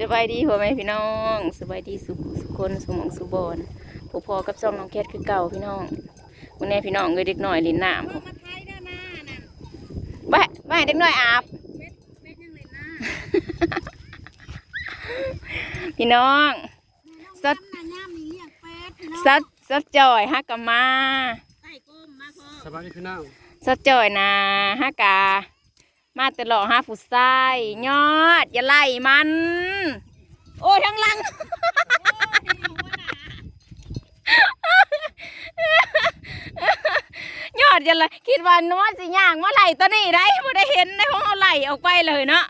สบายดีพ่อแม่พี่น้องสบายดีสุขสุขคนสมองสุบอนผู้พอกับซ่องน้องแคทคือเก่าพี่น้องวันนี้พี่น้องเงยเด็กหน่อยลินน้ำมาไทยได้มาน่ะไปไปเด็กหน่อยอาบเม็ดเม็ดยังเลยนะพี่น้องสดน่ะย่ามนี่เรียกเป็ดพี่น้องซัดซัดจอยฮักกะมาใส่ก้มมาพ่อสบายดีพี่น้องซัดจอยนะฮักกา มาแต่หล่อห้าฟุตไส้ยอด อย่าไล่มัน โอ้ยทั้งลังยอดจะเลยคิดว่านวดสิย่างว่าไหลตัวนี้ได้บ่ได้เห็นในห้องเอาไหลออกไปเลยเนาะ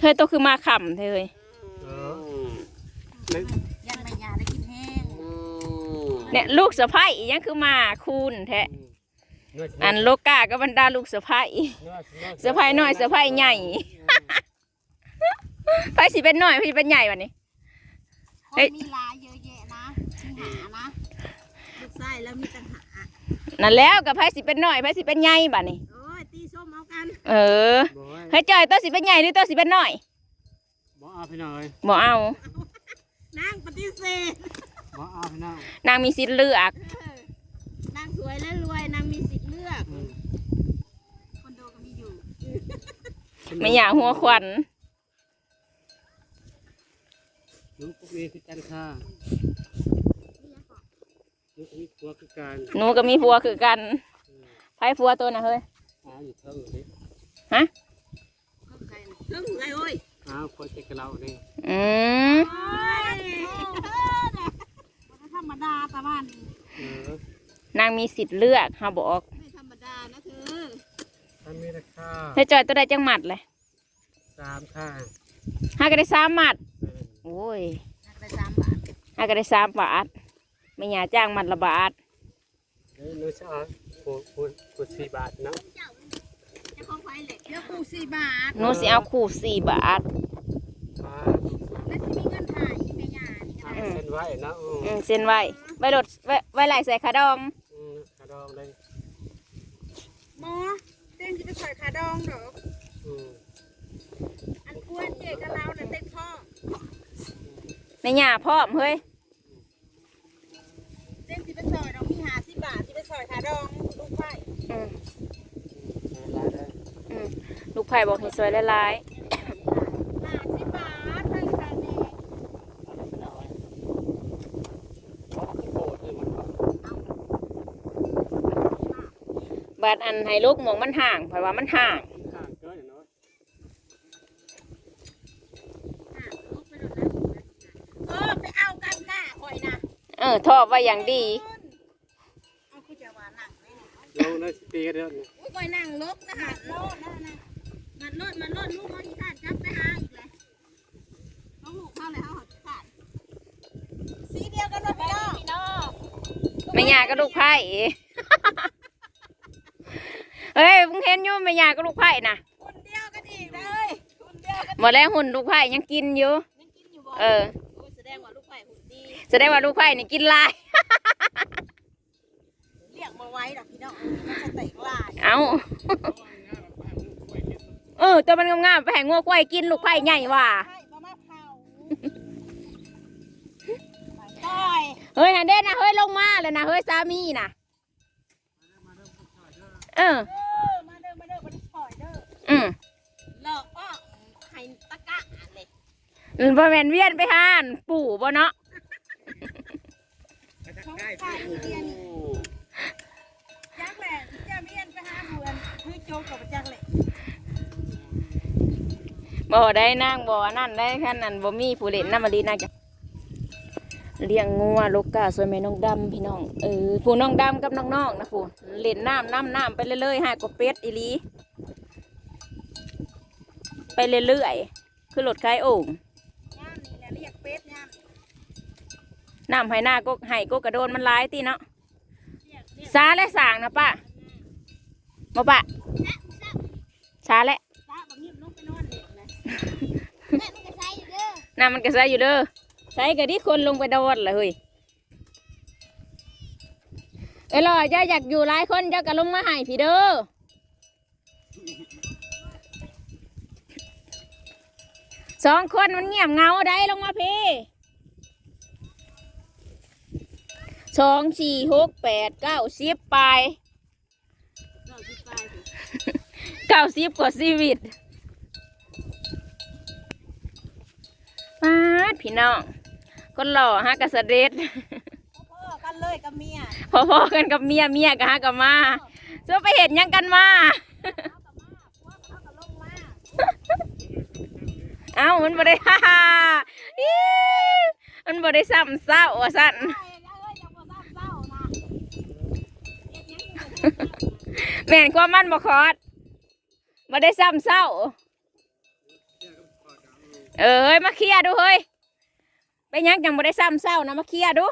เฮ้ยตัวคือมาขำเธอเฮ้ย เออไม่ ยันใบหญ้าได้กินแห้ง เนี่ยลูกสะพ้ายยังคือมาคูณแท้อันโลกากับบรรดาลูกสะพ้ายสะพ้ายน้อยสะพ้ายใหญ่ไผสิเป็นน้อยไผสิเป็นใหญ่วันนี้คเฮ้ยนมีหลายเยอะแยะนะชิงหานะลูกไส้แล้วมีตังหานั่นแล้วกับไผสิเป็นน้อยไผสิเป็นใหญ่บัดนี้โอ้ยตีส้มเอากัน เออบ่เฮ้ยจอยตัวสิเป็นใหญ่หรือตัวสิเป็นน้อยบ่เอาพี่น้องเอ้ยบ่เอานางปฏิเสธบ่เอาพี่ น้องนางมีสิทธิ์เลือกเออนางสวยและรวยนางมีสิทธิ์เลือกอืมคนโดก็มีอยู่ไม่อยากหัวควันลูกมีพิการค่าลูกมีตัวพิการหนูก็มีผัวคือกันไผผัวตัวน่ะเฮ้ยอ้าวอยู่เท่านี้เพิ่งใครน่ะเพิ่งใครโอ้ยอ้าวพอเช็คกับเราเนี่ยอืมโอ้ยมันธ รรมดาตาบ้านนี่เออนางมีสิทธิ์เลือกเฮาบอกไม่ธรรมดานะเธอถ้ามีราคาเฮ้ยจอยตัวใดจังหมัดเลยสามค่าหาก็ได้สามหมัด เออโอ้ยนักได้สามบาทหาก็ได้สามบาทไม่อยากจ้างหมัดละบาท เดี๋ยวหนูจะเอาปูปูปูสี่บาทเนาะเจ้าจะของไฟเหล็กเดี๋ยวกูสี่บาทหนูสิเอาคู่สี่บาท มา แล้วที่มีเงินถ่ายอีเมียานี่ก็ เอาได้เส้นไว้เนาะอืมอืมเส้นไว้ไว้รถไว้ไว้ไหลใส่ขาดอง อืมกระดองเลยหมอเต้นจะไปใส่ขาดองเหรออืมอันอ้วนเจ๊กับเราเนี่ยเต้นพ่อในหญ้าพร้อมเฮ้ยเต้นที่ไปซอยเรามีหาสิบบาทที่ไปซอยขาดองลูกไฟอืมเออได้ได้อืมลูกไผ่บอกให้สวยหลาย หาสิบบาทเพิ่งทานเอง เพราะโกรธเลยมันก็ ๆ บาดอันให้ลูกหมองมันห่างเพราะว่ามันห่างข้างเกินเนาะอะลูกไปโดนนะเออไปเอากันหน้าคอยนะเออทอบไว้อย่างดีเอาคุณจะว่านั่งไหมเนี่ยลงเลยปีกันเดือนอุ้ยคอยนั่งลบนะฮะโลดนะนะมันโลดมันโลดลูกเขาอีสานจับไปหาอีกเลยน้องลูกเข้าเลยเขาหอดขาดสีเดียวกันเลยพี่น้องพี่น้องไม่อยากก็ลูกไผ่ เฮ้ยมึงเห็นอยู่ไม่อยากก็ลูกไผ่นะคนเดียวกันอีกเลยคนเดียวกันหมดแล้วหุ่นลูกไผ่ยังกินอยู่ ยังกินอยู่บ่เออ โอ้ยแสดงว่าลูกไผ่หุ่นดีแสดงว่าลูกไผ่นี่กินหลายเรียกมาไว้ดอกพี่น้องมันจะเตะลายเอาเออตัวมันงามๆไปแห่งัวควายกินลูกไผ่ใหญ่ว่ะให้มามาเผาไปต้อยเฮ้ยฮันเด่นนะเฮ้ยลงมาเลยนะเฮ้ยสามีนะเออ เอ ออืมหลอกอ้อไข่ตะกะอันเลยมันบ่แม่นเวียนไปหานปู่บ่เนาะของไข่เดียนี่จักแหละจะเมียนไปหาเพื่อนคือโจกกับจักแหละบ่ได้นางบ่อันนั่นได้คันนั้นบ่มีผู้เล่นน้ำมาดีนางจ้ะเลี้ยงงัวลูกกาสวยแม่น้องดำพี่น้องเออผู้น้องดำกับน้องๆนะผู้เล่นน้ำน้ำน้ำไปเรื่อยๆหากบเป็ดอีหลี ไปเรื่อยๆ คือรถคายโอ่งย่ามนี่แหละเรียกเป็ดย่ามน้ำให้หน้าก็ให้ก็กระโดนมันร้ายตีเนาะเรียกเรียกซาและสางนะป้าบ่ป้าซาและตาบางทีลงไปนอนเด็กเลยแม่มันก็ใช้อยู่เด้อน้ำมันก็ใส่อยู่เด้อใส่กะดิคนลงไปโดนเลยเฮ้ยเอ้ยรอเจ้าอยากอยู่หลายคนเจ้าก็ลงมาให้พี่เด้อ สองคนมันเงียบเหงาได้ลงมาพี่สองสี่หกแปดเก้าสิบไปเราสิไปสิเก้าสิบกว่าชีวิตมาดพี่น้องคนหล่อฮะกระเสด็จพ่อกันเลยกับเมียพอๆกันกับเมียเมียกับฮะกับมาเสื้อไปเห็นยังกันมาเขากับลงมา เอ้ามันบ่ได้ฮ่าฮ่าอี๋มันบ่ได้ซ้ำเศร้าว่าสั่นเอ้ยเอ้ยอย่าบ่ซ้ำเศร้านะเฮ็ดหยังอยู่แม่นความมันบ่คอดบ่ได้ซ้ำเศร้าเออเฮ้ยมาเคลียร์ดูเฮ้ยไปยังจังบ่ได้ซ้ำเศร้านะมาเคลียร์ดู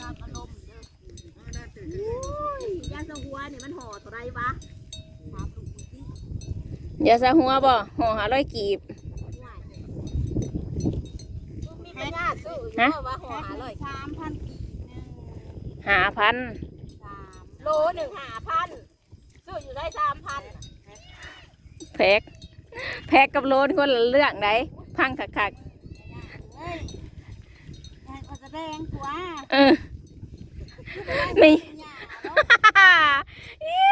ตามอารมณ์เด้ออุ้ยยาสะหัวนี่มันห่อเท่าไรวะถามลุงมึงสิ อย่าสะหัวบ่ห่อหาร้อยกีบมีปัญญาซื้ออยู่ฮะว่าห่อหาเลยสามพันกีบหนึ่งหาพันสามโลหนึ่งหาพันซื้ออยู่ได้สามพันแพ็กแพ็กกับโลนคนละเรื่องไหนพังคักเฮ้ยให้เขาแสดงตัวๆเออนี่ อี๋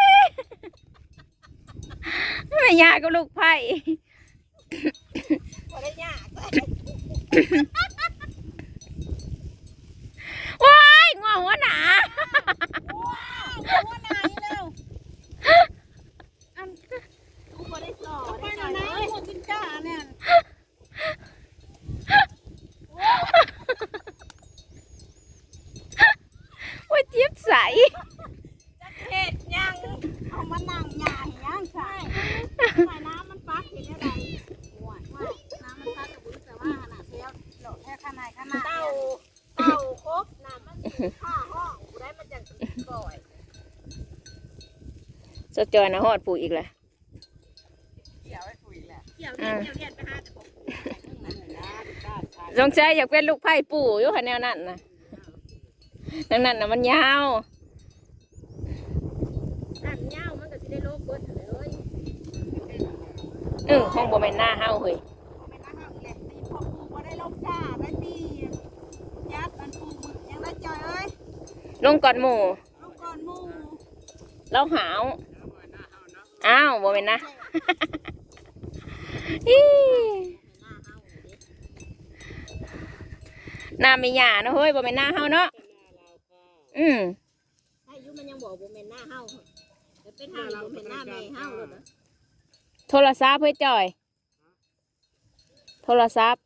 ไม่ยากกับลูกไผ่บ่ได้ยากว้ายงอหัวหนา ว้าวหัวไหนเร็วอันกูบ่ได้สอนไปหน่อยนะหัวกินจ้าเนี่ย ว่าเจี๊ยบใส จะเห็ดยังเอามานั่งหยาให้ยังใช่ใส่น้ำมันปักเห็นอะไรหัวว่าน้ำมันปักกับบุ้แต่ว่าขนาดเทียวโหลดแค่ขนาดขนาดเต่าเต่าครบน้ำมันผ้าห้องกูได้มันจะก่อย สะจอยนะฮอดปู่อีกแหละเกี่ยวเกี่ยวเกี่ยวเกี่ยวไปหาแต่ผมสงสัยอยากเป็นลูกไผ่ปู่อยู่ค่ะแนวนั้นนะดังนั้นนะมันยาวนั่นเงามันก็สิได้โลกเบิดเลยเออห้องบ่แม่นหน้าเฮาเฮ้ยไม่น่าเอาเลยตีพอปูบ่ได้ลงจ้าได้ตียัดอันปูยังได้จอยเอ้ย ลงก่อนหมู่ลงก่อนมูเราหาวอ้าวบ่แม่นนะอี๋หน้าไม่หยาเนาะเฮ้ยบ่แม่นหน้าเฮาเนาะอืมอายุมันยังบอกบ่แม่นหน้าเฮาแต่เป็นหน้าบ่แม่นหน้าแม่เฮาเลยนะโทรศัพท์เพื่อจอย โทรศัพท์โทร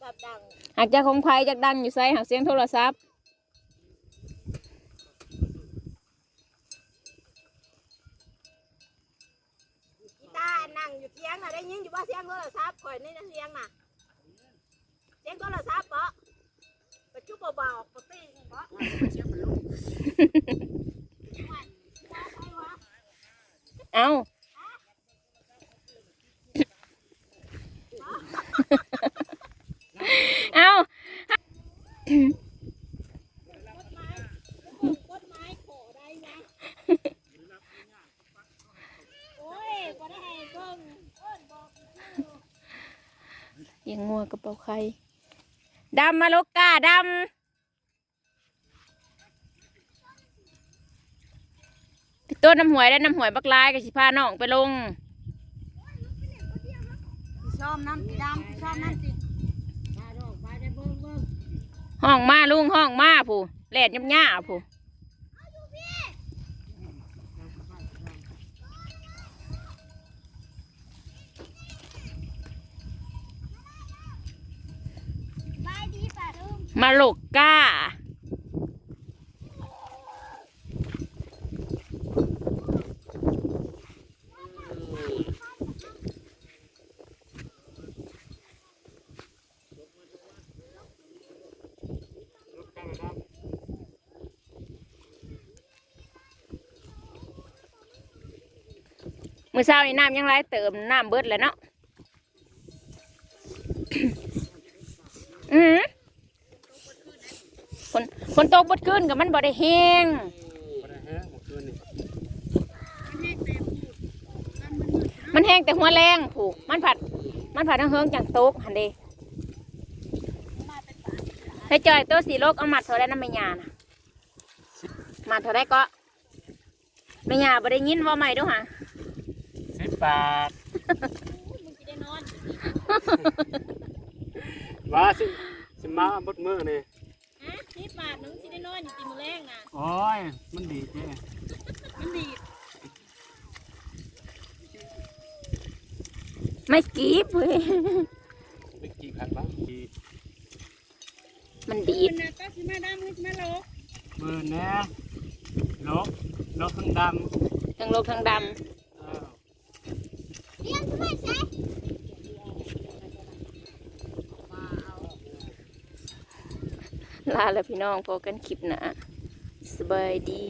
ศัพท์ดังหากจะของไผจากดังอยู่ไสหากเสียงโทรศัพท์กีตาร์นั่งอยู่เตียงน่ะได้ยินอยู่ว่าเสียงโทรศัพท์ข่อยนี่นะเสียงน่ะเสียงโทรศัพท์บ่ไปจุ๊บเบาๆปกติบ่เอ้า เอ้า ต้นไม้ขอได้นะโอ้ยบ่ได้ให้เบิ่งเอิ้นบอกอยู่ ยังงัวกระเป๋า ใครดำมาลูกกาดำตัวน้ำหวยได้น้ำหวยบักลายกับสิพาน้องไปลงชอบน้ำสีดำชอบน้ำสีพาน้องไปได้เบิ่งเบิ่งห้องมาลุงห้องมาผู้แหลดยับย่าผู้ มาโลกก้าเมื่อเช้านี่น้ำยังไรเติมน้ำเบิดเลยเนาะ กบดขึ้นกับมันบ่ได้แห้งบ่ได้แฮะเมื่อคืนนี่มันแห้งแต่หัวแรงผูกมันผัด มันผัดทั้งเฮิงจังตกหันเดให้จอยตัวสีโลกเอามัดเท่าได้น้ำไม่ยานะมัดเท่าได้ก็ไม่ยาบ่ได้ยินว่าใหม่ด้วยฮะสิบบาทมึงจะได้นอนว่าสิสิมาบดมือนี่ฮะสิบบาทนึง จะได้นอนอยู่ตีมือแรงนะโอ้ย มันดีเจ้มันดีดไม่กรีบเว้ยไปกี่พันบ้างกี่มันดีมัดนนะก็สิมาดำมือมาโลกมือแน่ลกลกทั้งดทั้งโลกทั้งดำอ้าวเลี้ยงทำไมใช่ ลาแล้วพี่น้องพบกันคลิปหนะสบายดี